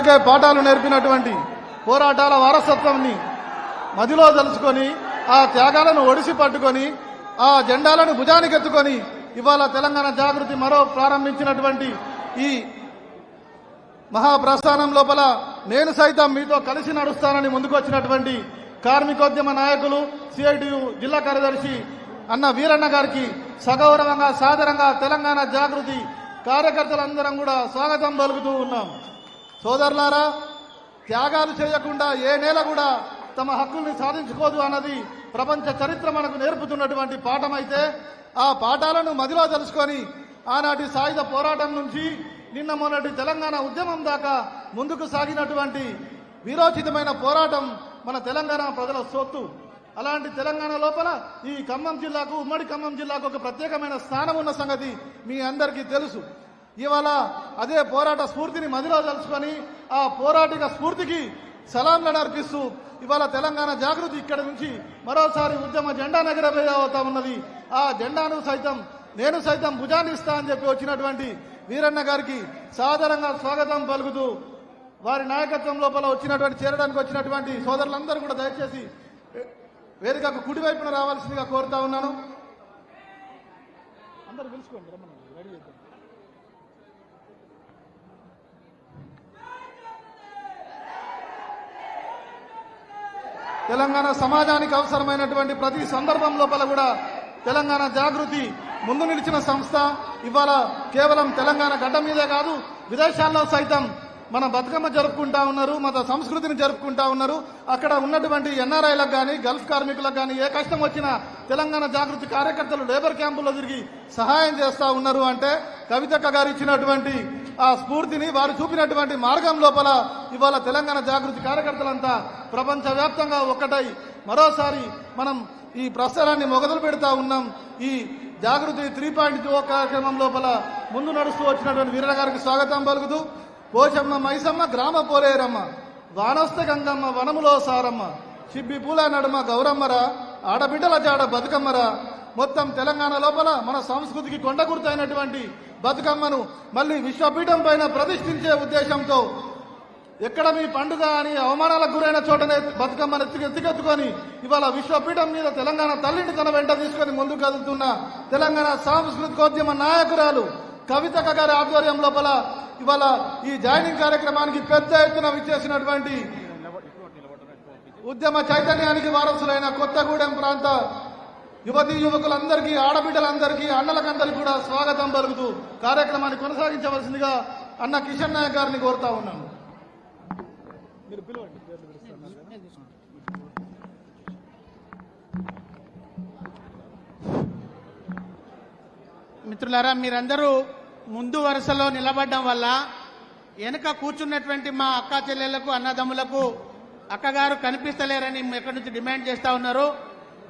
చరిత్రకే పాఠాలు నేర్పినటువంటి పోరాటాల వారసత్వాన్ని మదిలో తలుచుకొని ఆ త్యాగాలను ఒడిసి పట్టుకొని ఆ జెండాలను భుజానికెత్తుకొని ఇవాళ తెలంగాణ జాగృతి మరో ప్రారంభించినటువంటి ఈ మహాప్రస్థానం లోపల నేను సైతం మీతో కలిసి నడుస్తానని ముందుకొచ్చినటువంటి కార్మికోద్యమ నాయకులు సిఐటియు జిల్లా కార్యదర్శి అన్న వీరన్న గారికి సగౌరవంగా సాదరంగా తెలంగాణ జాగృతి కార్యకర్తలందరం కూడా స్వాగతం పలుకుతూ ఉన్నాం. సోదరులారా త్యాగాలు చేయకుండా ఏ నేల కూడా తమ హక్కుల్ని సాధించుకోదు అన్నది ప్రపంచ చరిత్ర మనకు నేర్పుతున్నటువంటి పాఠం అయితే ఆ పాఠాలను మదిలో తెలుసుకొని ఆనాటి సాయుధ పోరాటం నుంచి నిన్న మొన్నటి తెలంగాణ ఉద్యమం దాకా ముందుకు సాగినటువంటి వీరోచితమైన పోరాటం మన తెలంగాణ ప్రజల సొత్తు. అలాంటి తెలంగాణ లోపల ఈ ఖమ్మం జిల్లాకు ఉమ్మడి ఖమ్మం జిల్లాకు ఒక ప్రత్యేకమైన స్థానం ఉన్న సంగతి మీ అందరికీ తెలుసు. ఇవాళ అదే పోరాట స్ఫూర్తిని మదిలో తలుచుకొని ఆ పోరాటిక స్ఫూర్తికి సలాంలను అర్పిస్తూ ఇవాళ తెలంగాణ జాగృతి ఇక్కడ నుంచి మరోసారి ఉద్యమ జెండా నగరవేయవుతా ఉన్నది. ఆ జెండాను సైతం నేను సైతం భుజాన్ని ఇస్తా అని చెప్పి వచ్చినటువంటి వీరన్న గారికి సాధారణంగా స్వాగతం పలుకుతూ వారి నాయకత్వం లోపల వచ్చినటువంటి చేరడానికి వచ్చినటువంటి సోదరులందరూ కూడా దయచేసి వేదికకు కుడివైపున రావాల్సిందిగా కోరుతా ఉన్నాను. అందరూ పిలుచుకోండి రమ్మని రెడీ చేద్దాం తెలంగాణ సమాజానికి అవసరమైనటువంటి ప్రతి సందర్భం లోపల కూడా తెలంగాణ జాగృతి ముందు నిలిచిన సంస్థ. ఇవాళ కేవలం తెలంగాణ గడ్డ మీదే కాదు విదేశాల్లో సైతం మన బతుకమ్మ జరుపుకుంటా ఉన్నారు మన సంస్కృతిని జరుపుకుంటా ఉన్నారు. అక్కడ ఉన్నటువంటి ఎన్ఆర్ఐలకు కానీ గల్ఫ్ కార్మికులకు కానీ ఏ కష్టం వచ్చినా తెలంగాణ జాగృతి కార్యకర్తలు లేబర్ క్యాంపుల్లో తిరిగి సహాయం చేస్తా ఉన్నారు అంటే కవితక్క గారు ఇచ్చినటువంటి ఆ స్ఫూర్తిని వారు చూపినటువంటి మార్గం లోపల ఇవాళ తెలంగాణ జాగృతి కార్యకర్తలంతా ప్రపంచవ్యాప్తంగా ఒక్కటై. మరోసారి మనం ఈ ప్రసారాన్ని మొదలు పెడతా ఉన్నాం. ఈ జాగృతి త్రీ పాయింట్ టూ కార్యక్రమం లోపల ముందు నడుస్తూ వచ్చినటువంటి వీరగారికి గారికి స్వాగతం పలుకుతూ పోచమ్మ మైసమ్మ గ్రామ పోలేరమ్మ వానస్త గంగమ్మ వనములో సారమ్మ చిబ్బి పూల నడుమ గౌరమ్మరా ఆడబిడ్డల జాడ బతుకమ్మరా మొత్తం తెలంగాణ లోపల మన సంస్కృతికి కొండగుర్తైనటువంటి బతుకమ్మను మళ్ళీ విశ్వపీఠం పైన ప్రతిష్ఠించే ఉద్దేశంతో ఎక్కడ మీ పండుగ అని అవమానాలకు గురైన చోటనే బతుకమ్మను ఎత్తుకు ఎత్తుకెత్తుకొని ఇవాళ విశ్వపీఠం మీద తెలంగాణ తల్లిని తన వెంట తీసుకొని ముందుకు కదులుతున్న తెలంగాణ సాంస్కృతికోద్యమ నాయకురాలు కవితక గారి ఆధ్వర్యం లోపల ఇవాళ ఈ జాయినింగ్ కార్యక్రమానికి పెద్ద ఎత్తున విచ్చేసినటువంటి ఉద్యమ చైతన్యానికి వారసులైన కొత్తగూడెం ప్రాంత యువతి యువకులందరికీ ఆడబిడ్డలందరికీ అన్నలకందరికీ కూడా స్వాగతం పలుకుతూ కార్యక్రమాన్ని కొనసాగించవలసిందిగా అన్న కిషన్ నాయక్ గారిని కోరుతా ఉన్నాను. మీరు పిలవండి మిత్రులారా మీరందరూ ముందు వరుసలో నిలబడడం వల్ల వెనుక కూర్చున్నటువంటి మా అక్క చెల్లెళ్ళకు అన్నదమ్ములకు అక్కగారు కనిపిస్తలేరని ఎక్కడి నుంచి డిమాండ్ చేస్తా ఉన్నారు.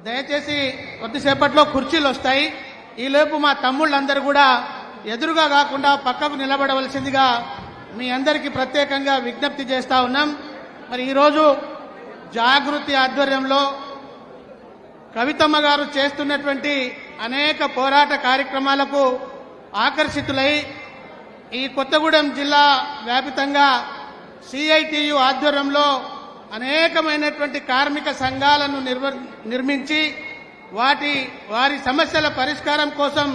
దయచేసి కొద్దిసేపట్లో కుర్చీలు వస్తాయి. ఈలోపు మా తమ్ముళ్ళందరూ కూడా ఎదురుగా కాకుండా పక్కకు నిలబడవలసిందిగా మీ అందరికీ ప్రత్యేకంగా విజ్ఞప్తి చేస్తా ఉన్నాం. మరి ఈరోజు జాగృతి ఆధ్వర్యంలో కవితమ్మ గారు చేస్తున్నటువంటి అనేక పోరాట కార్యక్రమాలకు ఆకర్షితులై ఈ కొత్తగూడెం జిల్లా వ్యాపితంగా సిఐటియు ఆధ్వర్యంలో అనేకమైనటువంటి కార్మిక సంఘాలను నిర్మించి వాటి వారి సమస్యల పరిష్కారం కోసం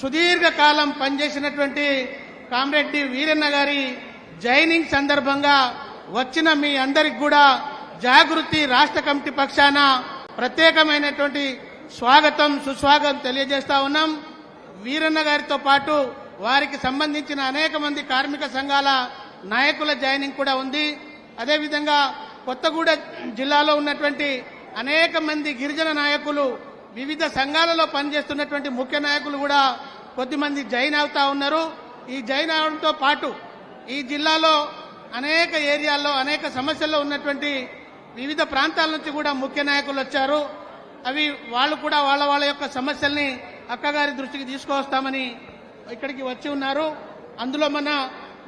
సుదీర్ఘకాలం పనిచేసినటువంటి కామ్రెడ్డి వీరన్న గారి జైనింగ్ సందర్భంగా వచ్చిన మీ అందరికి కూడా జాగృతి రాష్ట్ర కమిటీ పక్షాన ప్రత్యేకమైనటువంటి స్వాగతం సుస్వాగతం తెలియజేస్తా ఉన్నాం. వీరన్న గారితో పాటు వారికి సంబంధించిన అనేక మంది కార్మిక సంఘాల నాయకుల జాయినింగ్ కూడా ఉంది. అదేవిధంగా కొత్తగూడెం జిల్లాలో ఉన్నటువంటి అనేక మంది గిరిజన నాయకులు వివిధ సంఘాలలో పనిచేస్తున్నటువంటి ముఖ్య నాయకులు కూడా కొద్దిమంది జైన్ అవుతా ఉన్నారు. ఈ జైన్ అవడంతో పాటు ఈ జిల్లాలో అనేక ఏరియాల్లో అనేక సమస్యల్లో ఉన్నటువంటి వివిధ ప్రాంతాల నుంచి కూడా ముఖ్య నాయకులు వచ్చారు. అవి వాళ్ళు కూడా వాళ్ళ వాళ్ళ యొక్క సమస్యల్ని అక్కగారి దృష్టికి తీసుకువస్తామని ఇక్కడికి వచ్చి ఉన్నారు. అందులో మన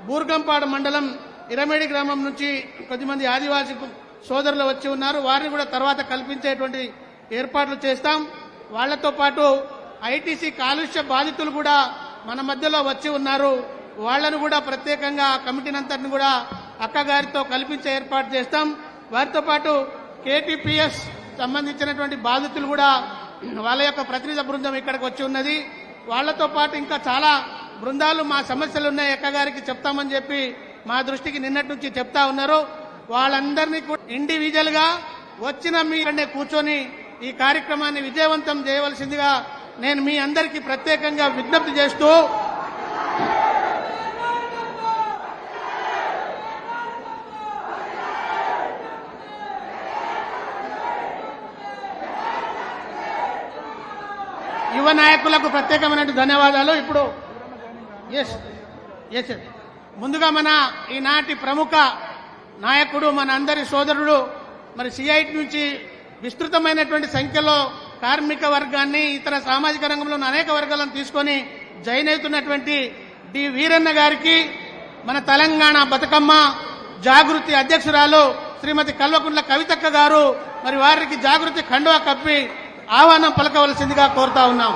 బూర్గంపాడు మండలం ఇరమేడి గ్రామం నుంచి కొద్దిమంది ఆదివాసీ సోదరులు వచ్చి ఉన్నారు. వారిని కూడా తర్వాత కల్పించేటువంటి ఏర్పాట్లు చేస్తాం. వాళ్ళతో పాటు ఐటీసీ కాలుష్య బాధితులు కూడా మన మధ్యలో వచ్చి ఉన్నారు. వాళ్ళను కూడా ప్రత్యేకంగా కమిటీని కూడా అక్కగారితో కల్పించే ఏర్పాటు చేస్తాం. వారితో పాటు కేటీపీఎస్ సంబంధించినటువంటి బాధితులు కూడా వాళ్ళ యొక్క ప్రతినిధి బృందం ఇక్కడికి వచ్చి ఉన్నది. వాళ్ళతో పాటు ఇంకా చాలా బృందాలు మా సమస్యలు ఉన్నాయి అక్కగారికి చెప్తామని చెప్పి మా దృష్టికి నిన్నటి నుంచి చెప్తా ఉన్నారు. వాళ్ళందరినీ కూడా ఇండివిజువల్గా వచ్చిన మీ కూర్చొని ఈ కార్యక్రమాన్ని విజయవంతం చేయవలసిందిగా నేను మీ అందరికీ ప్రత్యేకంగా విజ్ఞప్తి చేస్తూ యువ నాయకులకు ప్రత్యేకమైన ధన్యవాదాలు. ఇప్పుడు ఎస్ ఎస్ ముందుగా మన ఈనాటి ప్రముఖ నాయకుడు మన అందరి సోదరుడు మరి సిఐటి నుంచి విస్తృతమైనటువంటి సంఖ్యలో కార్మిక వర్గాన్ని ఇతర సామాజిక రంగంలో అనేక వర్గాలను తీసుకొని జైన్ అవుతున్నటువంటి డి వీరన్న గారికి మన తెలంగాణ బతుకమ్మ జాగృతి అధ్యక్షురాలు శ్రీమతి కల్వకుంట్ల కవితక్క గారు మరి వారికి జాగృతి కండువా కప్పి ఆహ్వానం పలకవలసిందిగా కోరుతా ఉన్నాం.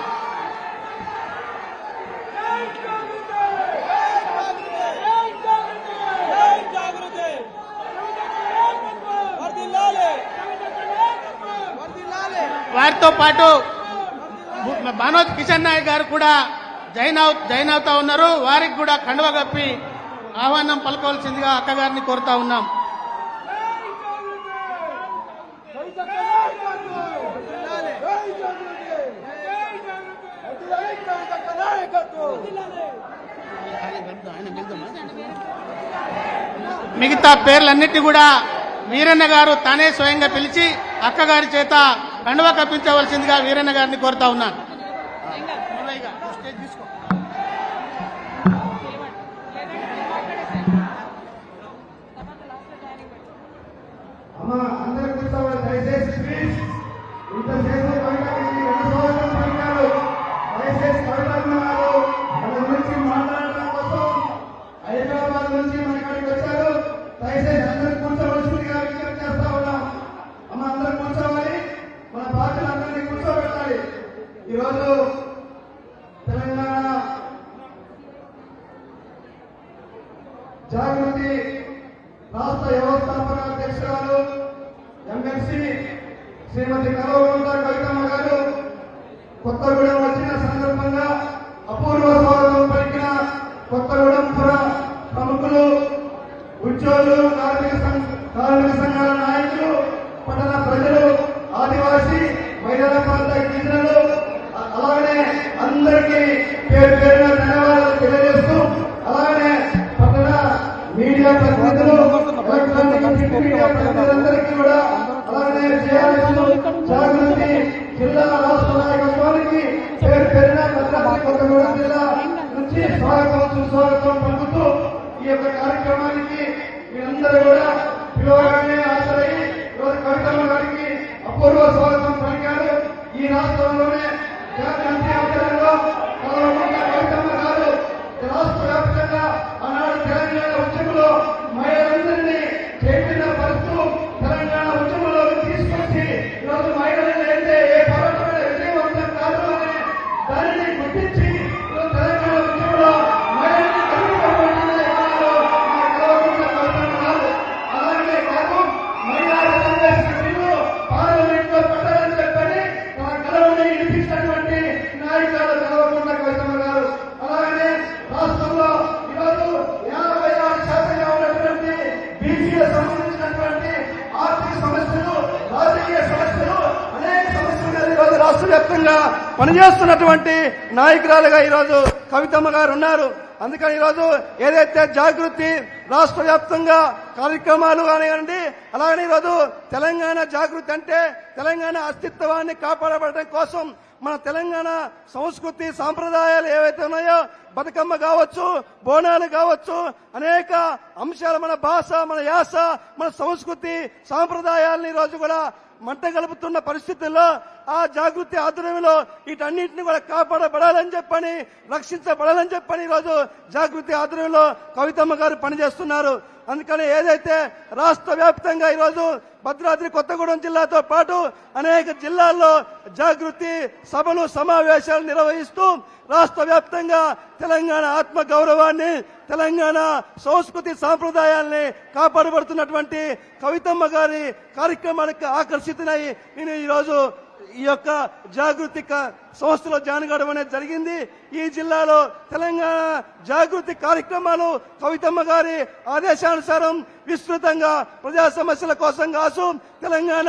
వారితో పాటు మనోజ్ కిషన్ నాయక్ గారు కూడా జైన్ అవు జైన్ అవుతా ఉన్నారు. వారికి కూడా కండువ కప్పి ఆహ్వానం పలకవలసిందిగా అక్కగారిని కోరుతా ఉన్నాం. మిగతా పేర్లన్నిటి కూడా వీరన్న గారు తానే స్వయంగా పిలిచి అక్కగారి చేత కండువ కప్పించవలసిందిగా వీరన్న గారిని కోరుతా ఉన్నాను. జాగృతి రాష్ట్ర వ్యవస్థాపన అధ్యక్షురాలు ఎమ్మెల్సీ శ్రీమతి కలవకుంట కవితమ్మ గారు కొత్తగూడెం వచ్చిన సందర్భంగా అపూర్వ స్వాగతం పలికిన కొత్తగూడెం పుర ప్రముఖులు ఉద్యోగులు కార్మిక సంఘ కార్మిక సంఘాల నాయకులు పట్టణ ప్రజలు ఆదివాసీ మహిళల ప్రాంత గిరిజనులు అలాగనే అందరికీ పేరు పేరు కార్యక్రమానికి మీరందరూ కూడా ఉన్నటువంటి నాయకురాలుగా ఈరోజు కవితమ్మ గారు ఉన్నారు. అందుకని ఈరోజు ఏదైతే జాగృతి రాష్ట్ర వ్యాప్తంగా కార్యక్రమాలు కానివ్వండి అలాగనే ఈరోజు తెలంగాణ జాగృతి అంటే తెలంగాణ అస్తిత్వాన్ని కాపాడబడటం కోసం మన తెలంగాణ సంస్కృతి సాంప్రదాయాలు ఏవైతే ఉన్నాయో బతుకమ్మ కావచ్చు బోనాలు కావచ్చు అనేక అంశాలు మన భాష మన యాస మన సంస్కృతి సాంప్రదాయాలని ఈరోజు రోజు కూడా మంట గలుపుతున్న పరిస్థితుల్లో ఆ జాగృతి ఆధ్వర్యంలో వీటన్నింటిని కూడా కాపాడబడాలని చెప్పని రక్షించబడాలని చెప్పని ఈరోజు జాగృతి ఆధ్వర్యంలో కవితమ్మ గారు పనిచేస్తున్నారు. అందుకని ఏదైతే రాష్ట్ర వ్యాప్తంగా ఈరోజు భద్రాద్రి కొత్తగూడెం జిల్లాతో పాటు అనేక జిల్లాల్లో జాగృతి సభలు సమావేశాలు నిర్వహిస్తూ రాష్ట్ర వ్యాప్తంగా తెలంగాణ ఆత్మ గౌరవాన్ని తెలంగాణ సంస్కృతి సాంప్రదాయాల్ని కాపాడబడుతున్నటువంటి కవితమ్మ గారి కార్యక్రమానికి ఆకర్షితులై నేను ఈరోజు ఈ యొక్క జాగృతి సంస్థలో జాయిన్ కావడం అనేది జరిగింది. ఈ జిల్లాలో తెలంగాణ జాగృతి కార్యక్రమాలు కవితమ్మ గారి ఆదేశానుసారం విస్తృతంగా ప్రజా సమస్యల కోసం కాసు తెలంగాణ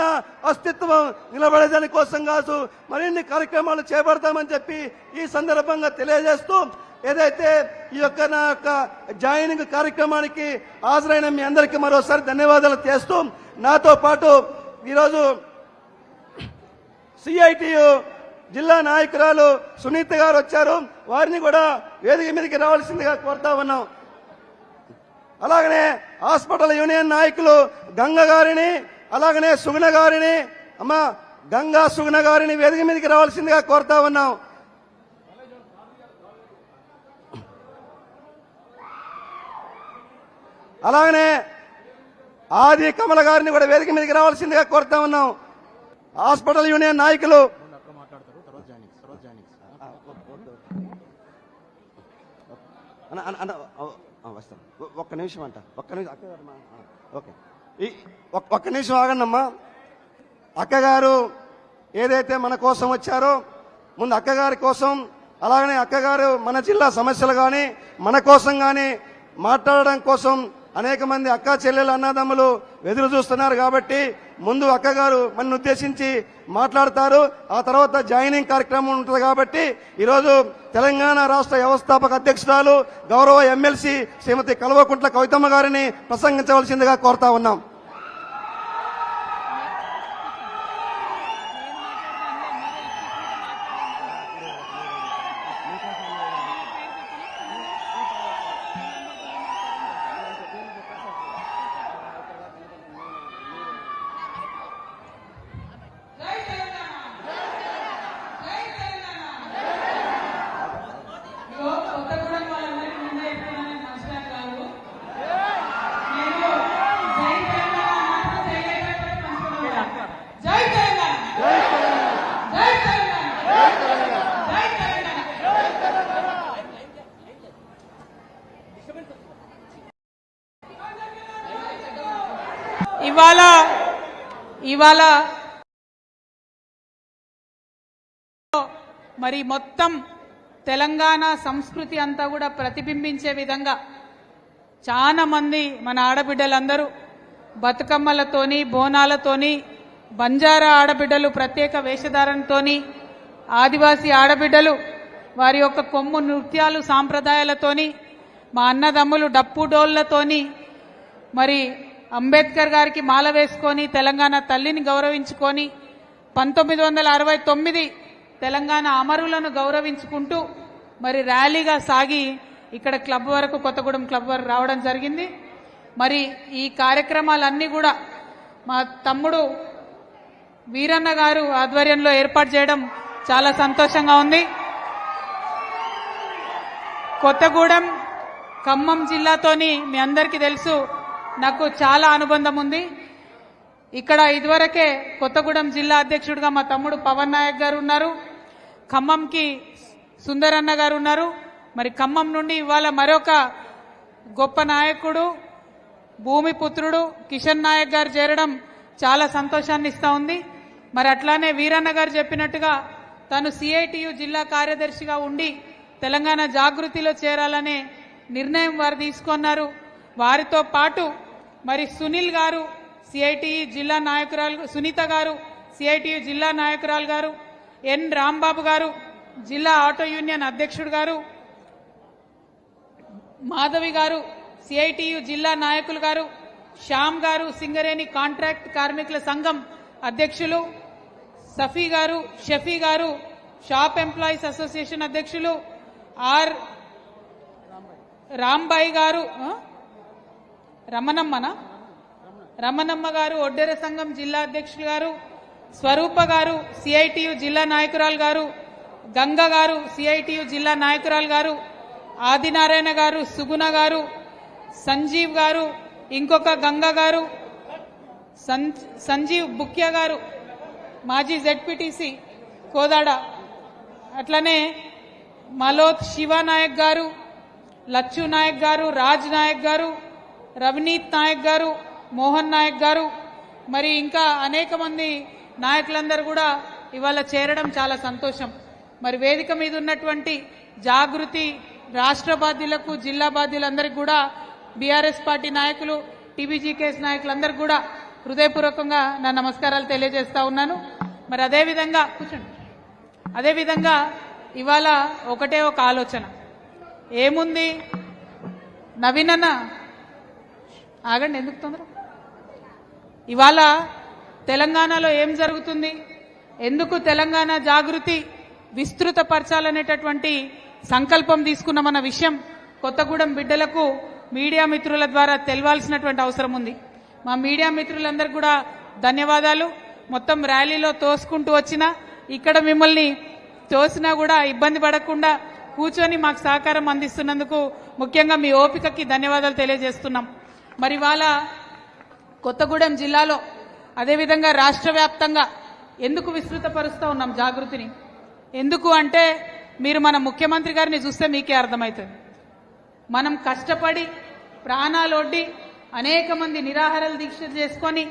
అస్తిత్వం నిలబడేదాని కోసం కాసు మరిన్ని కార్యక్రమాలు చేపడతామని చెప్పి ఈ సందర్భంగా తెలియజేస్తూ ఏదైతే ఈ యొక్క నా యొక్క జాయినింగ్ కార్యక్రమానికి హాజరైన మీ అందరికీ మరోసారి ధన్యవాదాలు చేస్తూ నాతో పాటు ఈరోజు సిఐటియు జిల్లా నాయకురాలు సునీత గారు వచ్చారు. వారిని కూడా వేదిక మీదకి రావాల్సిందిగా కోరుతా ఉన్నాం. అలాగనే హాస్పిటల్ యూనియన్ నాయకులు గంగ గారిని అలాగనే సుగుణ గారిని అమ్మ గంగా సుగుణ గారిని వేదిక మీదకి రావాల్సిందిగా కోరుతా ఉన్నాం. అలాగనే ఆది కమల గారిని కూడా వేదిక మీదకి రావాల్సిందిగా కోరుతా ఉన్నాం. హాస్పిటల్ యూనియన్ నాయకులు. ఒక్క నిమిషం అంట. ఒక్క నిమిషం ఓకే. ఈ ఒక్క నిమిషం ఆగండమ్మా అక్కగారు ఏదైతే మన కోసం వచ్చారో ముందు అక్కగారి కోసం అలాగనే అక్కగారు మన జిల్లా సమస్యలు కానీ మన కోసం కానీ మాట్లాడడం కోసం అనేక మంది అక్క చెల్లెలు అన్నదమ్ములు ఎదురు చూస్తున్నారు కాబట్టి ముందు అక్కగారు మన ఉద్దేశించి మాట్లాడతారు. ఆ తర్వాత జాయినింగ్ కార్యక్రమం ఉంటుంది కాబట్టి ఈరోజు తెలంగాణ రాష్ట్ర వ్యవస్థాపక అధ్యక్షురాలు గౌరవ ఎమ్మెల్సీ శ్రీమతి కల్వకుంట్ల కవితమ్మ గారిని ప్రసంగించవలసిందిగా కోరుతా ఉన్నాం ఇదిగో కొత్తగూడెం వాళ్ళందరికీ ముందే చెప్తున్నాను నమస్కారం కాదు నేను జై తెలంగాణ మాత్రం జై జై పంచుకున్నాను జై తెలంగాణ జై తెలంగాణ జై తెలంగాణ ఇవాళ ఇవాళ మరి మొత్తం తెలంగాణ సంస్కృతి అంతా కూడా ప్రతిబింబించే విధంగా చాలా మంది మన ఆడబిడ్డలందరూ బతుకమ్మలతోని బోనాలతోని బంజారా ఆడబిడ్డలు ప్రత్యేక వేషధారణతోని ఆదివాసీ ఆడబిడ్డలు వారి యొక్క కొమ్ము నృత్యాలు సాంప్రదాయాలతోని మా అన్నదమ్ములు డప్పు డోళ్ళతోని మరి అంబేద్కర్ గారికి మాల వేసుకొని తెలంగాణ తల్లిని గౌరవించుకొని పంతొమ్మిది వందల అరవై తొమ్మిది తెలంగాణ అమరులను గౌరవించుకుంటూ మరి ర్యాలీగా సాగి ఇక్కడ క్లబ్ వరకు కొత్తగూడెం క్లబ్ వరకు రావడం జరిగింది. మరి ఈ కార్యక్రమాలన్నీ కూడా మా తమ్ముడు వీరన్న గారు ఆధ్వర్యంలో ఏర్పాటు చేయడం చాలా సంతోషంగా ఉంది. కొత్తగూడెం ఖమ్మం జిల్లాతోని మీ అందరికీ తెలుసు నాకు చాలా అనుబంధం ఉంది. ఇక్కడ ఇదివరకే కొత్తగూడెం జిల్లా అధ్యక్షుడిగా మా తమ్ముడు పవన్ నాయక్ గారు ఉన్నారు. ఖమ్మంకి సుందరన్న గారు ఉన్నారు. మరి ఖమ్మం నుండి ఇవాళ మరొక గొప్ప నాయకుడు భూమిపుత్రుడు కిషన్ నాయక్ గారు చేరడం చాలా సంతోషాన్ని ఇస్తూ ఉంది. మరి అట్లానే వీరన్న గారు చెప్పినట్టుగా తను సిఐటియు జిల్లా కార్యదర్శిగా ఉండి తెలంగాణ జాగృతిలో చేరాలనే నిర్ణయం వారు తీసుకున్నారు. వారితో పాటు మరి సునీల్ గారు సిఐటి జిల్లా నాయకురాలు సునీత గారు సిఐటియు జిల్లా నాయకురాలు గారు ఎన్ రాంబాబు గారు జిల్లా ఆటో యూనియన్ అధ్యక్షుడు గారు మాధవి గారు సిఐటియు జిల్లా నాయకులు గారు శ్యామ్ గారు సింగరేణి కాంట్రాక్ట్ కార్మికుల సంఘం అధ్యక్షులు సఫీ గారు షఫీ గారు షాప్ ఎంప్లాయీస్ అసోసియేషన్ అధ్యక్షులు ఆర్ రాంబాయి గారు రమణమ్మనా? రమణమ్మ గారు ఒడ్డెర సంఘం జిల్లా అధ్యక్షులు గారు స్వరూప గారు సిఐటియు జిల్లా నాయకురాలు గారు గంగ గారు సిఐటియు జిల్లా నాయకురాలు గారు ఆదినారాయణ గారు సుగుణ గారు సంజీవ్ గారు ఇంకొక గంగ గారు సంజీవ్ బుక్య గారు మాజీ జెడ్పీటీసీ కోదాడ అట్లనే మలోత్ శివానాయక్ గారు లచ్చు నాయక్ గారు రాజ్ నాయక్ గారు రవినీత్ నాయక్ గారు మోహన్ నాయక్ గారు మరి ఇంకా అనేక మంది నాయకులందరూ కూడా ఇవాళ చేరడం చాలా సంతోషం. మరి వేదిక మీద ఉన్నటువంటి జాగృతి రాష్ట్ర బాధ్యులకు జిల్లా బాధ్యులందరికీ కూడా బీఆర్ఎస్ పార్టీ నాయకులు టీబీజీకేఎస్ నాయకులందరికీ కూడా హృదయపూర్వకంగా నా నమస్కారాలు తెలియజేస్తా ఉన్నాను. మరి అదేవిధంగా కూర్చోండి. అదేవిధంగా ఇవాళ ఒకటే ఒక ఆలోచన. ఏముంది? నవీనన్న ఆగండి ఎందుకు తొందర ఇవాళ తెలంగాణలో ఏం జరుగుతుంది? ఎందుకు తెలంగాణ జాగృతి విస్తృతపరచాలనేటటువంటి సంకల్పం తీసుకున్నామన్న విషయం కొత్తగూడెం బిడ్డలకు మీడియా మిత్రుల ద్వారా తెలవాల్సినటువంటి అవసరం ఉంది. మా మీడియా మిత్రులందరూ కూడా ధన్యవాదాలు. మొత్తం ర్యాలీలో తోసుకుంటూ వచ్చిన ఇక్కడ మిమ్మల్ని తోసినా కూడా ఇబ్బంది పడకుండా కూర్చొని మాకు సహకారం అందిస్తున్నందుకు ముఖ్యంగా మీ ఓపికకి ధన్యవాదాలు తెలియజేస్తున్నాం. మరి ఇవాళ కొత్తగూడెం జిల్లాలో అదేవిధంగా రాష్ట్ర వ్యాప్తంగా ఎందుకు విస్తృతపరుస్తూ ఉన్నాం జాగృతిని? ఎందుకు అంటే మీరు మన ముఖ్యమంత్రి గారిని చూస్తే మీకే అర్థమవుతుంది మనం కష్టపడి ప్రాణాలు ఒడ్డి అనేక మంది నిరాహారాలు దీక్ష చేసుకొని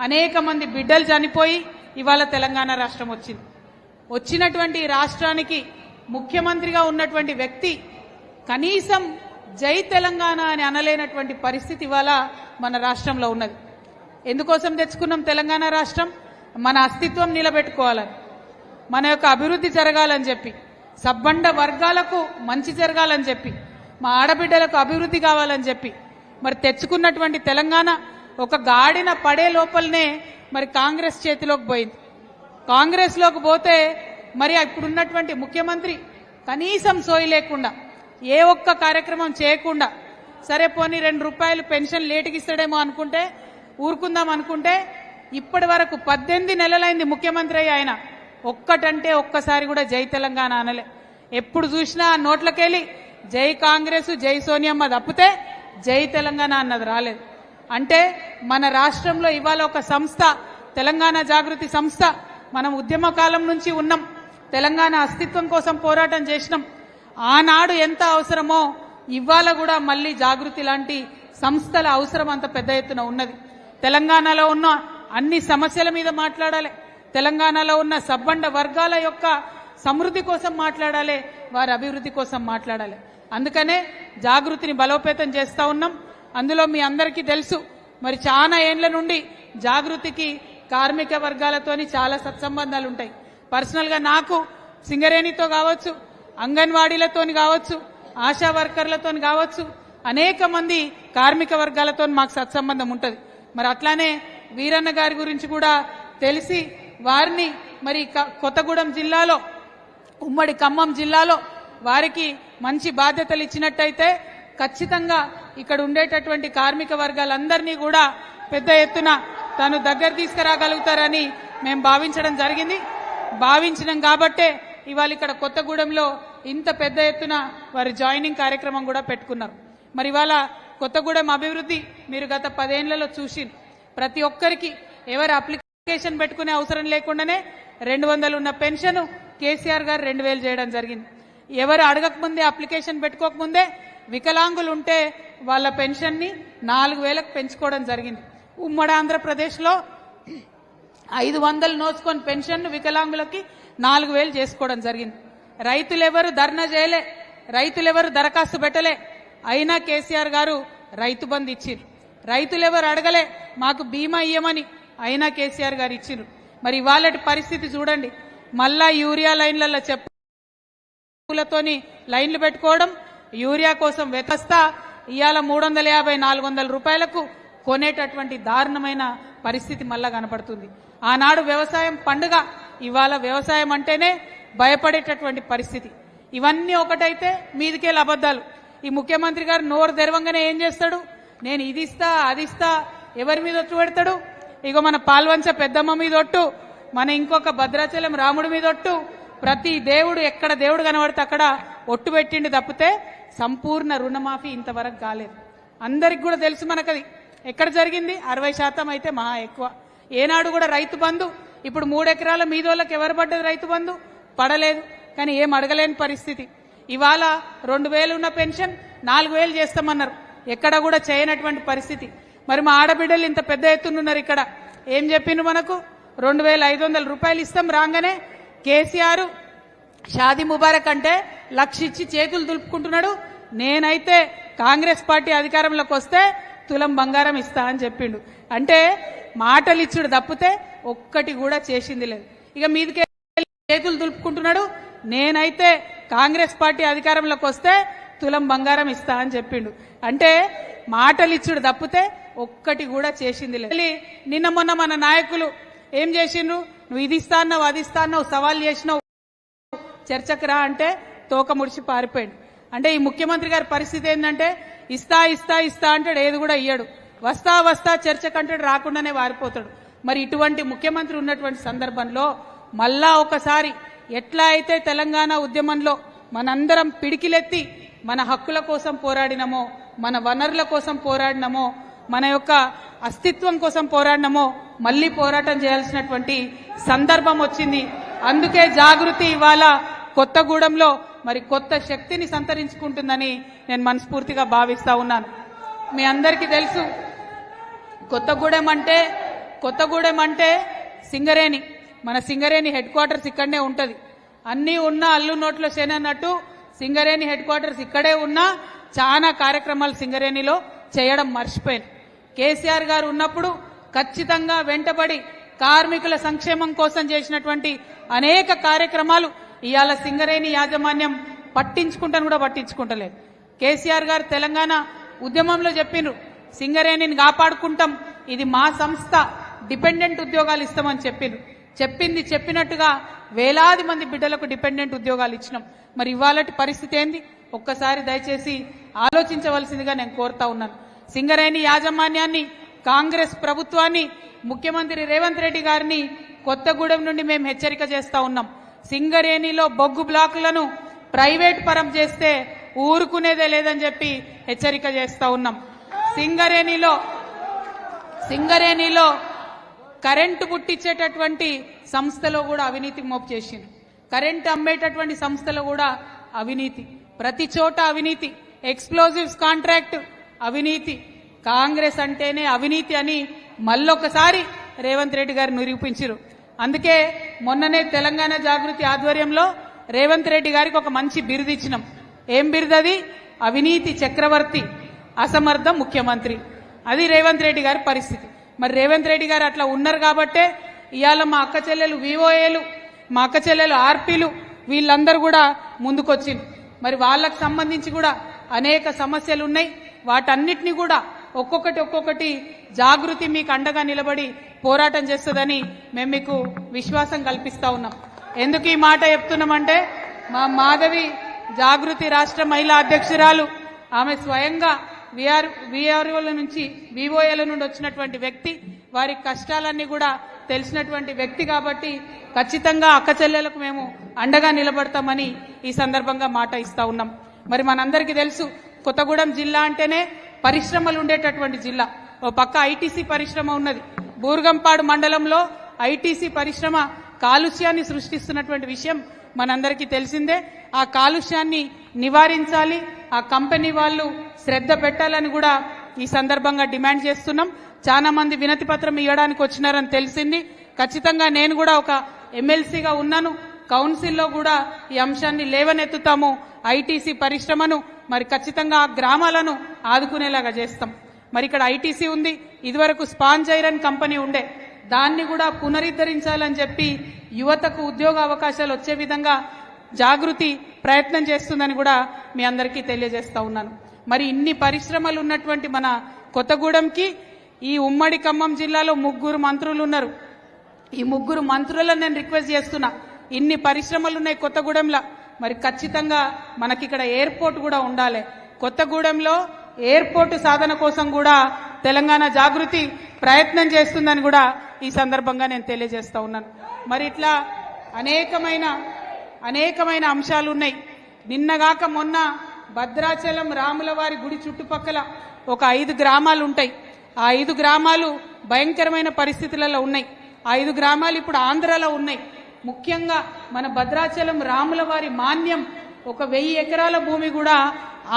అనేక మంది బిడ్డలు చనిపోయి ఇవాళ తెలంగాణ రాష్ట్రం వచ్చింది. వచ్చినటువంటి రాష్ట్రానికి ముఖ్యమంత్రిగా ఉన్నటువంటి వ్యక్తి కనీసం జై తెలంగాణ అని అనలేనటువంటి పరిస్థితి ఇవాళ మన రాష్ట్రంలో ఉన్నది. ఎందుకోసం తెచ్చుకున్నాం తెలంగాణ రాష్ట్రం? మన అస్తిత్వం నిలబెట్టుకోవాలని మన యొక్క అభివృద్ధి జరగాలని చెప్పి సబ్బండ వర్గాలకు మంచి జరగాలని చెప్పి మా ఆడబిడ్డలకు అభివృద్ధి కావాలని చెప్పి మరి తెచ్చుకున్నటువంటి తెలంగాణ ఒక గాడిన పడే లోపలనే మరి కాంగ్రెస్ చేతిలోకి పోయింది. కాంగ్రెస్లోకి పోతే మరి ఇప్పుడున్నటువంటి ముఖ్యమంత్రి కనీసం సోయి లేకుండా ఏ ఒక్క కార్యక్రమం చేయకుండా సరే పోనీ రెండు రూపాయలు పెన్షన్ లేటుకి ఇస్తాడేమో అనుకుంటే ఊరుకుందాం అనుకుంటే ఇప్పటి వరకు పద్దెనిమిది నెలలైంది ముఖ్యమంత్రి అయ్యి ఆయన. ఒక్కటంటే ఒక్కసారి కూడా జై తెలంగాణ అనలే. ఎప్పుడు చూసినా నోట్లకెళ్ళి జై కాంగ్రెస్ జై సోనియమ్మ తప్పితే జై తెలంగాణ అన్నది రాలేదు. అంటే మన రాష్ట్రంలో ఇవాళ ఒక సంస్థ తెలంగాణ జాగృతి సంస్థ మనం ఉద్యమ కాలం నుంచి ఉన్నాం. తెలంగాణ అస్తిత్వం కోసం పోరాటం చేసినాం. ఆనాడు ఎంత అవసరమో ఇవాళ కూడా మళ్ళీ జాగృతి లాంటి సంస్థల అవసరం అంత పెద్ద ఎత్తున ఉన్నది. తెలంగాణలో ఉన్న అన్ని సమస్యల మీద మాట్లాడాలి. తెలంగాణలో ఉన్న సబ్బండ వర్గాల యొక్క సమృద్ధి కోసం మాట్లాడాలి వారి అభివృద్ధి కోసం మాట్లాడాలి. అందుకనే జాగృతిని బలోపేతం చేస్తూ ఉన్నాం. అందులో మీ అందరికీ తెలుసు మరి చాలా ఏండ్ల నుండి జాగృతికి కార్మిక వర్గాలతోని చాలా సత్సంబంధాలు ఉంటాయి పర్సనల్గా నాకు సింగరేణితో కావచ్చు అంగన్వాడీలతోని కావచ్చు ఆశా వర్కర్లతోని కావచ్చు అనేక మంది కార్మిక వర్గాలతో మాకు సత్సంబంధం ఉంటుంది. మరి అట్లానే వీరన్న గారి గురించి కూడా తెలిసి వారిని మరి క- కొత్తగూడెం జిల్లాలో ఉమ్మడి ఖమ్మం జిల్లాలో వారికి మంచి బాధ్యతలు ఇచ్చినట్టయితే ఖచ్చితంగా ఇక్కడ ఉండేటటువంటి కార్మిక వర్గాలందరినీ కూడా పెద్ద ఎత్తున తను దగ్గర తీసుకురాగలుగుతారని మేము భావించడం జరిగింది. భావించడం కాబట్టే ఇవాళ ఇక్కడ కొత్తగూడెంలో ఇంత పెద్ద ఎత్తున వారి జాయినింగ్ కార్యక్రమం కూడా పెట్టుకున్నారు. మరి ఇవాళ కొత్తగూడెం అభివృద్ధి మీరు గత పదేళ్ళలో చూసి ప్రతి ఒక్కరికి ఎవరు అప్లికేషన్ పెట్టుకునే అవసరం లేకుండానే రెండు వందలు ఉన్న పెన్షన్ కేసీఆర్ గారు రెండు వేలు చేయడం జరిగింది. ఎవరు అడగకముందే అప్లికేషన్ పెట్టుకోకముందే వికలాంగులు ఉంటే వాళ్ళ పెన్షన్ని నాలుగు వేలకు పెంచుకోవడం జరిగింది. ఉమ్మడి ఆంధ్రప్రదేశ్లో ఐదు వందలు నోచుకొని పెన్షన్ వికలాంగులకి నాలుగు వేలు చేసుకోవడం జరిగింది. రైతులెవరు ధర్నా చేయలే రైతులెవరు దరఖాస్తు పెట్టలే అయినా కేసీఆర్ గారు రైతు బంధు ఇచ్చిర్రు. రైతులెవరు అడగలే మాకు బీమా ఇయ్యమని అయినా కేసీఆర్ గారు ఇచ్చిర్రు. మరి ఇవాళటి పరిస్థితి చూడండి. మళ్ళా యూరియా లైన్లలో చెప్పులతోని లైన్లు పెట్టుకోవడం యూరియా కోసం వెతస్తా ఇవాళ మూడు వందల యాభై నాలుగు వందల రూపాయలకు కొనేటటువంటి దారుణమైన పరిస్థితి మళ్ళా కనపడుతుంది. ఆనాడు వ్యవసాయం పండుగ. ఇవాళ వ్యవసాయం అంటేనే భయపడేటటువంటి పరిస్థితి. ఇవన్నీ ఒకటైతే మీదికేళ్ళ అబద్ధాలు. ఈ ముఖ్యమంత్రి గారు నోరు తెరవంగానే ఏం చేస్తాడు? నేను ఇది ఇస్తా అది ఇస్తా ఎవరి మీద ఒట్టు పెడతాడు? ఇగో మన పాల్వంచ పెద్దమ్మ మీద ఒట్టు మన ఇంకొక భద్రాచలం రాముడి మీద ఒట్టు. ప్రతి దేవుడు ఎక్కడ దేవుడు కనబడితే అక్కడ ఒట్టు పెట్టిండి తప్పితే సంపూర్ణ రుణమాఫీ ఇంతవరకు కాలేదు. అందరికి కూడా తెలుసు మనకది. ఎక్కడ జరిగింది? అరవై శాతం అయితే మహా ఎక్కువ. ఏనాడు కూడా రైతు బంధు. ఇప్పుడు మూడెకరాల మీదోళ్ళకి ఎవరు పడ్డది రైతు బంధు? పడలేదు. కానీ ఏం అడగలేని పరిస్థితి. ఇవాళ రెండు వేలు ఉన్న పెన్షన్ నాలుగు వేలు చేస్తామన్నారు. ఎక్కడ కూడా చేయనటువంటి పరిస్థితి. మరి మా ఆడబిడ్డలు ఇంత పెద్ద ఎత్తున ఉన్నారు ఇక్కడ. ఏం చెప్పిండ్రు మనకు? రెండు వేల ఐదు వందల రూపాయలు ఇస్తాం రాగానే కేసీఆర్ షాదీ ముబారక్ అంటే లక్ష ఇచ్చి చేతులు దులుపుకుంటున్నాడు. నేనైతే కాంగ్రెస్ పార్టీ అధికారంలోకి వస్తే తులం బంగారం ఇస్తా అని చెప్పిండు. అంటే మాటలు ఇచ్చుడు తప్పితే ఒక్కటి కూడా చేసింది లేదు. ఇక మీదికే చేతులు దులుపుకుంటున్నాడు. నేనైతే కాంగ్రెస్ పార్టీ అధికారంలోకి వస్తే తులం బంగారం ఇస్తా అని చెప్పిండు. అంటే మాటలు ఇచ్చుడు తప్పితే ఒక్కటి కూడా చేసింది లేదు. నిన్న మొన్న మన నాయకులు ఏం చేసిండ్రు? నువ్వు ఇది ఇస్తా అన్నావు అది ఇస్తా అన్నావు సవాల్ చేసినావు. చర్చకు రా అంటే తోక ముడిచి పారిపోయాడు. అంటే ఈ ముఖ్యమంత్రి గారి పరిస్థితి ఏంటంటే ఇస్తా ఇస్తా ఇస్తా అంటాడు ఏది కూడా ఇయ్యడు. వస్తా వస్తా చర్చకు రాకుండానే వారిపోతాడు. మరి ఇటువంటి ముఖ్యమంత్రి ఉన్నటువంటి సందర్భంలో మళ్ళా ఒకసారి ఎట్లా అయితే తెలంగాణ ఉద్యమంలో మనందరం పిడికిలెత్తి మన హక్కుల కోసం పోరాడినమో మన వనరుల కోసం పోరాడినమో మన యొక్క అస్తిత్వం కోసం పోరాడినమో మళ్ళీ పోరాటం చేయాల్సినటువంటి సందర్భం వచ్చింది. అందుకే జాగృతి ఇవాళ కొత్తగూడెంలో మరి కొత్త శక్తిని సంతరించుకుంటుందని నేను మనస్ఫూర్తిగా భావిస్తా ఉన్నాను. మీ అందరికీ తెలుసు. కొత్తగూడెం అంటే కొత్తగూడెం అంటే సింగరేణి. మన సింగరేణి హెడ్ క్వార్టర్స్ ఇక్కడనే ఉంటుంది. అన్నీ ఉన్న అల్లు నోట్లో చేనన్నట్టు సింగరేణి హెడ్ క్వార్టర్స్ ఇక్కడే ఉన్నా చాలా కార్యక్రమాలు సింగరేణిలో చేయడం మర్చిపోయాను. కేసీఆర్ గారు ఉన్నప్పుడు ఖచ్చితంగా వెంటబడి కార్మికుల సంక్షేమం కోసం చేసినటువంటి అనేక కార్యక్రమాలు ఇవాళ సింగరేణి యాజమాన్యం పట్టించుకుంటాను కూడా పట్టించుకుంటలేదు. కేసీఆర్ గారు తెలంగాణ ఉద్యమంలో చెప్పిండ్రు సింగరేణిని కాపాడుకుంటాం ఇది మా సంస్థ డిపెండెంట్ ఉద్యోగాలు ఇస్తామని చెప్పిండ్రు. చెప్పింది చెప్పినట్టుగా వేలాది మంది బిడ్డలకు డిపెండెంట్ ఉద్యోగాలు ఇచ్చినాం. మరి ఇవాళటి పరిస్థితి ఏంది? ఒక్కసారి దయచేసి ఆలోచించవలసిందిగా నేను కోరుతా ఉన్నాను. సింగరేణి యాజమాన్యాన్ని కాంగ్రెస్ ప్రభుత్వాన్ని ముఖ్యమంత్రి రేవంత్ రెడ్డి గారిని కొత్తగూడెం నుండి మేము హెచ్చరిక చేస్తా ఉన్నాం. సింగరేణిలో బొగ్గు బ్లాకులను ప్రైవేట్ పరం చేస్తే ఊరుకునేదే లేదని చెప్పి హెచ్చరిక చేస్తా ఉన్నాం. సింగరేణిలో సింగరేణిలో కరెంటు పుట్టించేటటువంటి సంస్థలో కూడా అవినీతి మోపు చేసింది. కరెంటు అమ్మేటటువంటి సంస్థలో కూడా అవినీతి. ప్రతి చోట అవినీతి. ఎక్స్ప్లోజివ్స్ కాంట్రాక్ట్ అవినీతి. కాంగ్రెస్ అంటేనే అవినీతి అని మళ్ళొకసారి రేవంత్ రెడ్డి గారు నిరూపించారు అందుకే మొన్ననే తెలంగాణ జాగృతి ఆధ్వర్యంలో రేవంత్ రెడ్డి గారికి ఒక మంచి బిరుదిచ్చినాం. ఏం బిరుదది? అవినీతి చక్రవర్తి అసమర్థ ముఖ్యమంత్రి. అది రేవంత్ రెడ్డి గారి పరిస్థితి. మరి రేవంత్ రెడ్డి గారు అట్లా ఉన్నారు కాబట్టే ఇవాళ మా అక్క చెల్లెలు వివోఏలు మా అక్క చెల్లెలు ఆర్పీలు వీళ్ళందరూ కూడా ముందుకొచ్చింది మరి వాళ్ళకు సంబంధించి కూడా అనేక సమస్యలు ఉన్నాయి వాటన్నిటిని కూడా ఒక్కొక్కటి ఒక్కొక్కటి జాగృతి మీకు అండగా నిలబడి పోరాటం చేస్తుందని మేము మీకు విశ్వాసం కల్పిస్తా ఉన్నాం. ఎందుకు ఈ మాట చెప్తున్నామంటే మా మాధవి జాగృతి రాష్ట్ర మహిళా అధ్యక్షురాలు. ఆమె స్వయంగా విఆర్ విఆర్ఓల నుంచి వివోఏల నుండి వచ్చినటువంటి వ్యక్తి. వారి కష్టాలన్నీ కూడా తెలిసినటువంటి వ్యక్తి కాబట్టి ఖచ్చితంగా అక్క చెల్లెలకు మేము అండగా నిలబడతామని ఈ సందర్భంగా మాట ఇస్తా ఉన్నాం. మరి మనందరికీ తెలుసు కొత్తగూడెం జిల్లా అంటేనే పరిశ్రమలు ఉండేటటువంటి జిల్లా. ఓ పక్క ఐటీసీ పరిశ్రమ ఉన్నది. బూర్గంపాడు మండలంలో ఐటీసీ పరిశ్రమ కాలుష్యాన్ని సృష్టిస్తున్నటువంటి విషయం మనందరికీ తెలిసిందే ఆ కాలుష్యాన్ని నివారించాలి ఆ కంపెనీ వాళ్ళు శ్రద్ధ పెట్టాలని కూడా ఈ సందర్భంగా డిమాండ్ చేస్తున్నాం. చాలా మంది వినతి పత్రం ఇవ్వడానికి వచ్చినారని తెలిసింది. ఖచ్చితంగా నేను కూడా ఒక ఎమ్మెల్సీగా ఉన్నాను. కౌన్సిల్లో కూడా ఈ అంశాన్ని లేవనెత్తుతాము. ఐటీసీ పరిశ్రమను మరి ఖచ్చితంగా ఆ గ్రామాలను ఆదుకునేలాగా చేస్తాం. మరి ఇక్కడ ఐటీసీ ఉంది. ఇదివరకు స్పాంజ్ ఐరన్ కంపెనీ ఉండే. దాన్ని కూడా పునరుద్ధరించాలని చెప్పి యువతకు ఉద్యోగ అవకాశాలు వచ్చే విధంగా జాగృతి ప్రయత్నం చేస్తుందని కూడా మీ అందరికీ తెలియజేస్తా ఉన్నాను. మరి ఇన్ని పరిశ్రమలు ఉన్నటువంటి మన కొత్తగూడెంకి ఈ ఉమ్మడి ఖమ్మం జిల్లాలో ముగ్గురు మంత్రులు ఉన్నారు. ఈ ముగ్గురు మంత్రులను నేను రిక్వెస్ట్ చేస్తున్నా. ఇన్ని పరిశ్రమలు ఉన్నాయి కొత్తగూడెంలో. మరి ఖచ్చితంగా మనకి ఇక్కడ ఎయిర్పోర్ట్ కూడా ఉండాలి. కొత్తగూడెంలో ఎయిర్పోర్ట్ సాధన కోసం కూడా తెలంగాణ జాగృతి ప్రయత్నం చేస్తుందని కూడా ఈ సందర్భంగా నేను తెలియజేస్తా ఉన్నాను. మరి ఇట్లా అనేకమైన అనేకమైన అంశాలు ఉన్నాయి. నిన్నగాక మొన్న భద్రాచలం రాములవారి గుడి చుట్టుపక్కల ఒక ఐదు గ్రామాలు ఉంటాయి. ఆ ఐదు గ్రామాలు భయంకరమైన పరిస్థితులలో ఉన్నాయి. ఆ ఐదు గ్రామాలు ఇప్పుడు ఆంధ్రలో ఉన్నాయి. ముఖ్యంగా మన భద్రాచలం రాములవారి మాన్యం ఒక వెయ్యి ఎకరాల భూమి కూడా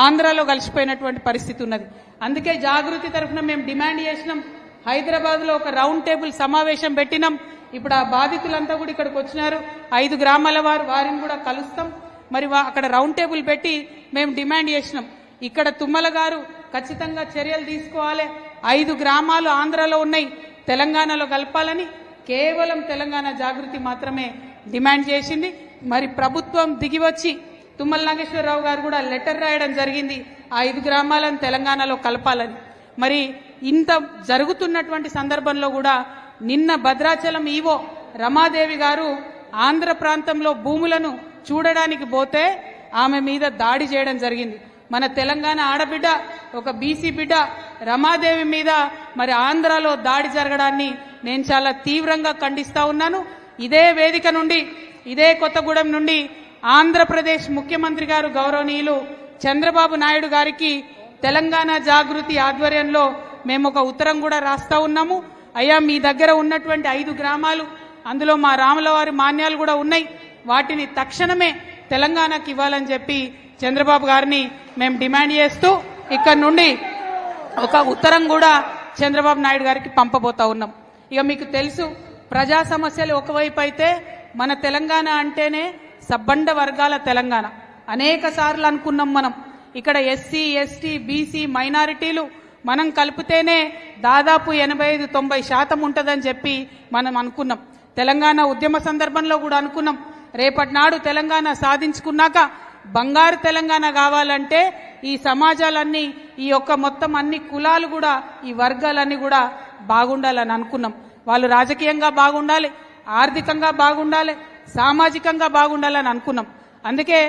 ఆంధ్రాలో కలిసిపోయినటువంటి పరిస్థితి ఉన్నది. అందుకే జాగృతి తరఫున మేము డిమాండ్ చేసినాం. హైదరాబాద్లో ఒక రౌండ్ టేబుల్ సమావేశం పెట్టినాం. ఇప్పుడు ఆ బాధితులంతా కూడా ఇక్కడికి వచ్చినారు. ఐదు గ్రామాల వారు వారిని కూడా కలుస్తాం. మరి వా- అక్కడ రౌండ్ టేబుల్ పెట్టి మేము డిమాండ్ చేసినాం. ఇక్కడ తుమ్మల గారు ఖచ్చితంగా చర్యలు తీసుకోవాలి. ఐదు గ్రామాలు ఆంధ్రాలో ఉన్నాయి. తెలంగాణలో కలపాలని కేవలం తెలంగాణ జాగృతి మాత్రమే డిమాండ్ చేసింది. మరి ప్రభుత్వం దిగివచ్చి తుమ్మల నాగేశ్వరరావు గారు కూడా లెటర్ రాయడం జరిగింది. ఆ ఐదు గ్రామాలను తెలంగాణలో కలపాలని. మరి ఇంత జరుగుతున్నటువంటి సందర్భంలో కూడా నిన్న భద్రాచలం ఈవో రమాదేవి గారు ఆంధ్ర ప్రాంతంలో భూములను చూడడానికి పోతే ఆమె మీద దాడి చేయడం జరిగింది. మన తెలంగాణ ఆడబిడ్డ ఒక బీసీ బిడ్డ రమాదేవి మీద మరి ఆంధ్రాలో దాడి జరగడాన్ని నేను చాలా తీవ్రంగా ఖండిస్తా ఉన్నాను. ఇదే వేదిక నుండి ఇదే కొత్తగూడెం నుండి ఆంధ్రప్రదేశ్ ముఖ్యమంత్రి గారు గౌరవనీయులు చంద్రబాబు నాయుడు గారికి తెలంగాణ జాగృతి ఆధ్వర్యంలో మేము ఒక ఉత్తరం కూడా రాస్తా ఉన్నాము. అయ్యా మీ దగ్గర ఉన్నటువంటి ఐదు గ్రామాలు అందులో మా రాములవారి మాన్యాలు కూడా ఉన్నాయి. వాటిని తక్షణమే తెలంగాణకి ఇవ్వాలని చెప్పి చంద్రబాబు గారిని మేము డిమాండ్ చేస్తూ ఇక్కడ నుండి ఒక ఉత్తరం కూడా చంద్రబాబు నాయుడు గారికి పంపబోతా ఉన్నాం. ఇక మీకు తెలుసు ప్రజా సమస్యలు ఒకవైపు అయితే మన తెలంగాణ అంటేనే సబ్బండ వర్గాల తెలంగాణ. అనేక సార్లు అనుకున్నాం మనం. ఇక్కడ ఎస్సీ ఎస్టీ బీసీ మైనారిటీలు మనం కలిపితేనే దాదాపు ఎనభై ఐదు తొంభై శాతం ఉంటుందని చెప్పి మనం అనుకున్నాం. తెలంగాణ ఉద్యమ సందర్భంలో కూడా అనుకున్నాం. రేపటి నాడు తెలంగాణ సాధించుకున్నాక బంగారు తెలంగాణ కావాలంటే ఈ సమాజాలన్నీ ఈ యొక్క మొత్తం అన్ని కులాలు కూడా ఈ వర్గాలన్నీ కూడా బాగుండాలని అనుకున్నాం. వాళ్ళు రాజకీయంగా బాగుండాలి ఆర్థికంగా బాగుండాలి సామాజికంగా బాగుండాలని అనుకున్నాం. అందుకే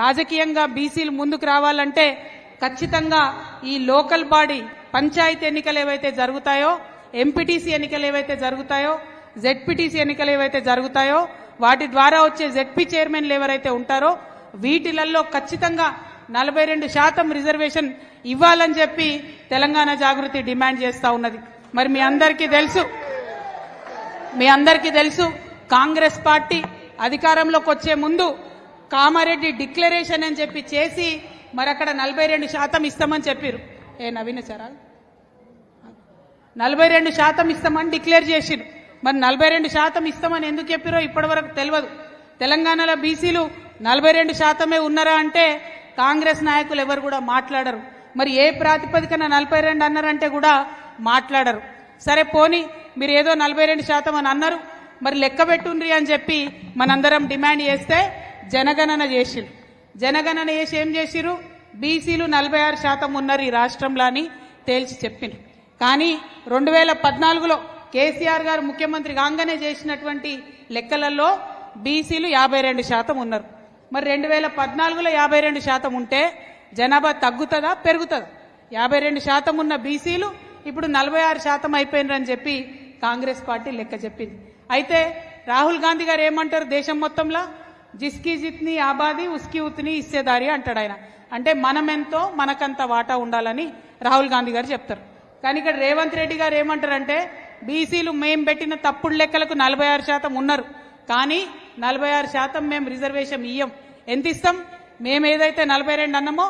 రాజకీయంగా బీసీలు ముందుకు రావాలంటే ఖచ్చితంగా ఈ లోకల్ బాడీ పంచాయతీ ఎన్నికలు ఏవైతే జరుగుతాయో ఎంపీటీసీ ఎన్నికలు ఏవైతే జరుగుతాయో జెడ్పీటీసీ ఎన్నికలు ఏవైతే జరుగుతాయో వాటి ద్వారా వచ్చే జెడ్పీ చైర్మన్లు ఎవరైతే ఉంటారో వీటిలలో ఖచ్చితంగా నలభై రెండు శాతం రిజర్వేషన్ ఇవ్వాలని చెప్పి తెలంగాణ జాగృతి డిమాండ్ చేస్తా ఉన్నది. మరి మీ అందరికీ తెలుసు మీ అందరికీ తెలుసు కాంగ్రెస్ పార్టీ అధికారంలోకి వచ్చే ముందు కామారెడ్డి డిక్లరేషన్ అని చెప్పి చేసి మరి అక్కడ నలభై రెండు శాతం ఇస్తామని చెప్పారు ఏ నవీన సారా? నలభై రెండు శాతం ఇస్తామని డిక్లేర్ చేసిరు మరి నలభై రెండు శాతం ఇస్తామని ఎందుకు చెప్పిరో ఇప్పటివరకు తెలియదు. తెలంగాణలో బీసీలు నలభై రెండు శాతమే ఉన్నారా అంటే కాంగ్రెస్ నాయకులు ఎవరు కూడా మాట్లాడరు. మరి ఏ ప్రాతిపదికన నలభై రెండు అన్నారంటే కూడా మాట్లాడరు. సరే పోని మీరు ఏదో నలభై రెండు శాతం అని అన్నారు. మరి లెక్క పెట్టుండ్రి అని చెప్పి మనందరం డిమాండ్ చేస్తే జనగణన చేసిరు జనగణన చేసి ఏం చేసిరు బీసీలు నలభై ఆరు శాతం ఉన్నారు ఈ రాష్ట్రంలో అని తేల్చి చెప్పిండ్రు. కానీ రెండు వేల పద్నాలుగులో కేసీఆర్ గారు ముఖ్యమంత్రి కాగానే చేసినటువంటి లెక్కలలో బీసీలు యాభై రెండు శాతం ఉన్నారు. మరి రెండు వేల పద్నాలుగులో యాభై రెండు శాతం ఉంటే జనాభా తగ్గుతుందా పెరుగుతుందా? యాభై రెండు శాతం ఉన్న బీసీలు ఇప్పుడు నలభై ఆరు శాతం అయిపోయినరని చెప్పి కాంగ్రెస్ పార్టీ లెక్క చెప్పింది. అయితే రాహుల్ గాంధీ గారు ఏమంటారు దేశం మొత్తంలో? జిస్కి జిత్ని ఆబాది ఉస్కి ఉత్ని ఇచ్చేదారి అంటాడు ఆయన. అంటే మనమెంతో మనకంత వాటా ఉండాలని రాహుల్ గాంధీ గారు చెప్తారు. కానీ ఇక్కడ రేవంత్ రెడ్డి గారు ఏమంటారంటే బీసీలు మేము పెట్టిన తప్పుడు లెక్కలకు నలభై ఆరు శాతం ఉన్నారు. కానీ నలభై ఆరు శాతం మేము రిజర్వేషన్ ఇయ్యం. ఎంత ఇస్తాం? మేము ఏదైతే నలభై రెండు అన్నామో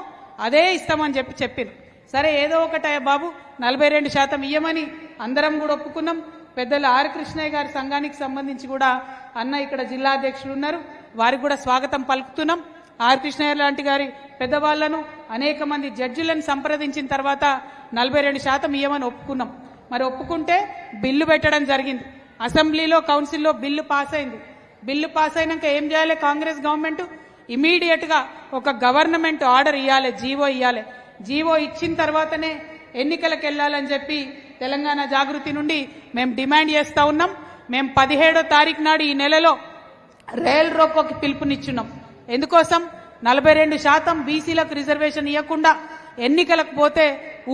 అదే ఇస్తామని చెప్పి చెప్పింది సరే ఏదో ఒకటే బాబు నలభై రెండు శాతం ఇయ్యమని అందరం కూడా ఒప్పుకున్నాం. పెద్దలు ఆర్ కృష్ణయ్య గారి సంఘానికి సంబంధించి కూడా అన్న ఇక్కడ జిల్లా అధ్యక్షులు ఉన్నారు. వారికి కూడా స్వాగతం పలుకుతున్నాం. ఆర్ కృష్ణయ్య లాంటి గారి పెద్దవాళ్ళను అనేక మంది జడ్జిలను సంప్రదించిన తర్వాత నలభై రెండు శాతం ఇయ్యమని ఒప్పుకున్నాం. మరి ఒప్పుకుంటే బిల్లు పెట్టడం జరిగింది. అసెంబ్లీలో కౌన్సిల్లో బిల్లు పాస్ అయింది. బిల్లు పాస్ అయినాక ఏం చేయాలి? కాంగ్రెస్ గవర్నమెంట్ ఇమీడియట్గా ఒక గవర్నమెంట్ ఆర్డర్ ఇవ్వాలి జీవో ఇవ్వాలి జీవో ఇచ్చిన తర్వాతనే ఎన్నికలకు వెళ్ళాలని చెప్పి తెలంగాణ జాగృతి నుండి మేము డిమాండ్ చేస్తా ఉన్నాం. మేము పదిహేడో తారీఖు నాడు ఈ నెలలో రైల్ రోకోకి పిలుపునిచ్చున్నాం. ఎందుకోసం? నలభై రెండు శాతం బీసీలకు రిజర్వేషన్ ఇవ్వకుండా ఎన్నికలకు పోతే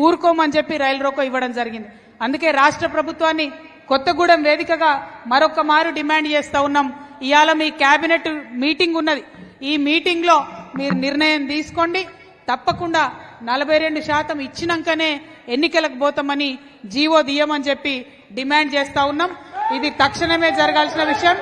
ఊరుకోమని చెప్పి రైలు రోకో ఇవ్వడం జరిగింది. అందుకే రాష్ట్ర ప్రభుత్వాన్ని కొత్తగూడెం వేదికగా మరొక మారు డిమాండ్ చేస్తా ఉన్నాం. ఇవాళ మీ కేబినెట్ మీటింగ్ ఉన్నది. ఈ మీటింగ్లో మీరు నిర్ణయం తీసుకోండి. తప్పకుండా నలభై రెండు శాతం ఇచ్చినాకనే ఎన్నికలకు పోతామని జీవో దియమని చెప్పి డిమాండ్ చేస్తా ఉన్నాం. ఇది తక్షణమే జరగాల్సిన విషయం.